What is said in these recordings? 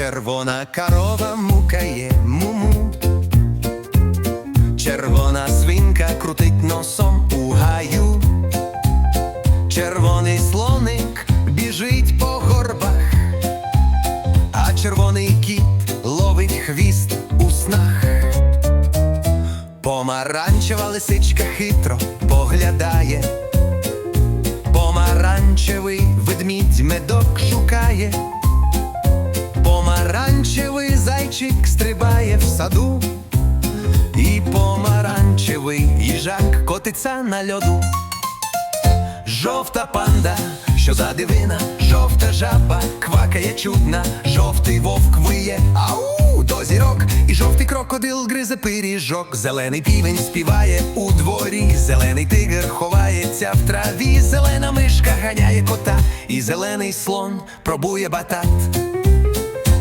Червона корова мукає муму. Червона свинка крутить носом у гаю. Червоний слоник біжить по горбах, а червоний кіт ловить хвіст у снах. Помаранчева лисичка хитро поглядає. Помаранчевий ведмідь медок шукає. Зайчик стрибає в саду, і помаранчевий їжак котиться на льоду. Жовта панда, що за дивина, жовта жаба, квакає чудна, жовтий вовк виє, ау, до зірок, і жовтий крокодил гризе пиріжок, зелений півень співає у дворі, зелений тигр ховається в траві, зелена мишка ганяє кота, і зелений слон пробує батат.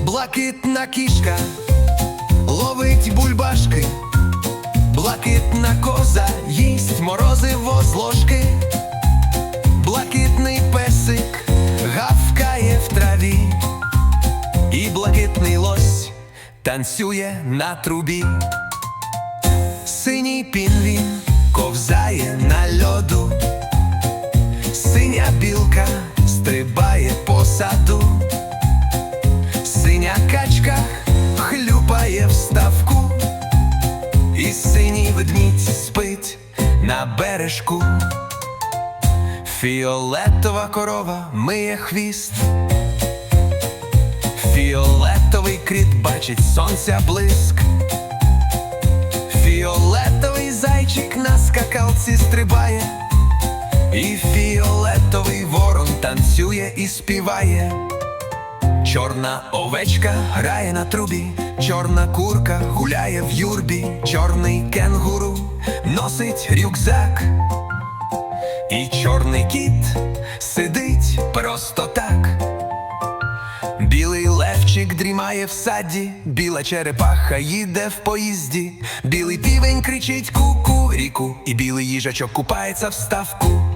Блакитна кішка ловить бульбашки, блакитна коза їсть морозиво з ложки, блакитний песик гавкає в траві, і блакитний лось танцює на трубі. Синій пінвін ковзає на льоду, синя білка стрибає по саду. Ведмідь спить на бережку. Фіолетова корова миє хвіст. Фіолетовий кріт бачить сонця блиск. Фіолетовий зайчик на скакалці стрибає, і фіолетовий ворон танцює і співає. Чорна овечка грає на трубі, чорна курка гуляє в юрбі, чорний кенгуру носить рюкзак, і чорний кіт сидить просто так. Білий левчик дрімає в саді, біла черепаха їде в поїзді, білий півень кричить ку-ку ріку, і білий їжачок купається в ставку.